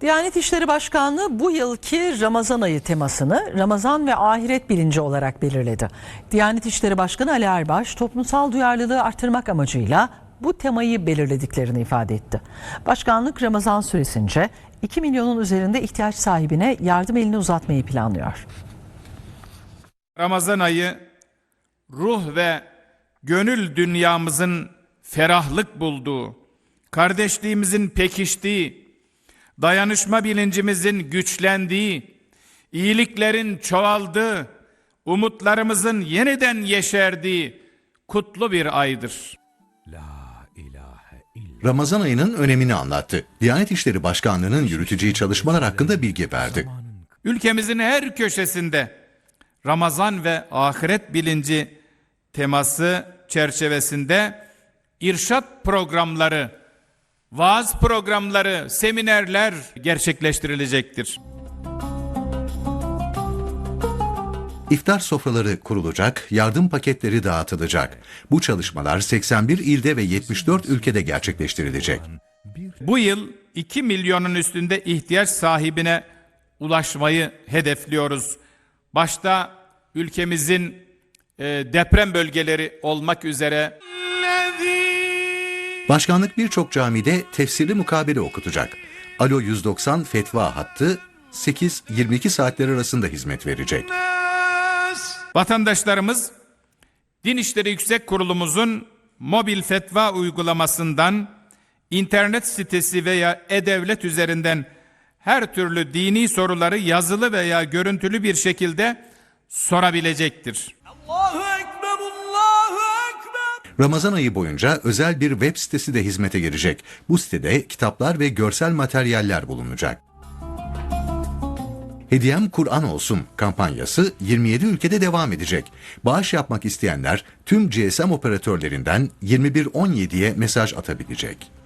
Diyanet İşleri Başkanlığı bu yılki Ramazan ayı temasını Ramazan ve ahiret bilinci olarak belirledi. Diyanet İşleri Başkanı Ali Erbaş toplumsal duyarlılığı artırmak amacıyla bu temayı belirlediklerini ifade etti. Başkanlık Ramazan süresince 2 milyonun üzerinde ihtiyaç sahibine yardım elini uzatmayı planlıyor. Ramazan ayı ruh ve gönül dünyamızın ferahlık bulduğu, kardeşliğimizin pekiştiği, dayanışma bilincimizin güçlendiği, iyiliklerin çoğaldığı, umutlarımızın yeniden yeşerdiği kutlu bir aydır. Ramazan ayının önemini anlattı. Diyanet İşleri Başkanlığı'nın yürüteceği çalışmalar hakkında bilgi verdi. Ülkemizin her köşesinde Ramazan ve ahiret bilinci teması çerçevesinde irşat programları, vaaz programları, seminerler gerçekleştirilecektir. İftar sofraları kurulacak, yardım paketleri dağıtılacak. Bu çalışmalar 81 ilde ve 74 ülkede gerçekleştirilecek. Bu yıl 2 milyonun üstünde ihtiyaç sahibine ulaşmayı hedefliyoruz. Başta ülkemizin e, deprem bölgeleri olmak üzere Başkanlık birçok camide tefsirli mukabele okutacak. Alo 190 fetva hattı 8-22 saatler arasında hizmet verecek. Vatandaşlarımız Din İşleri Yüksek Kurulumuzun mobil fetva uygulamasından internet sitesi veya e-devlet üzerinden her türlü dini soruları yazılı veya görüntülü bir şekilde sorabilecektir. Ramazan ayı boyunca özel bir web sitesi de hizmete girecek. Bu sitede kitaplar ve görsel materyaller bulunacak. Hediyem Kur'an olsun kampanyası 27 ülkede devam edecek. Bağış yapmak isteyenler tüm GSM operatörlerinden 2117'ye mesaj atabilecek.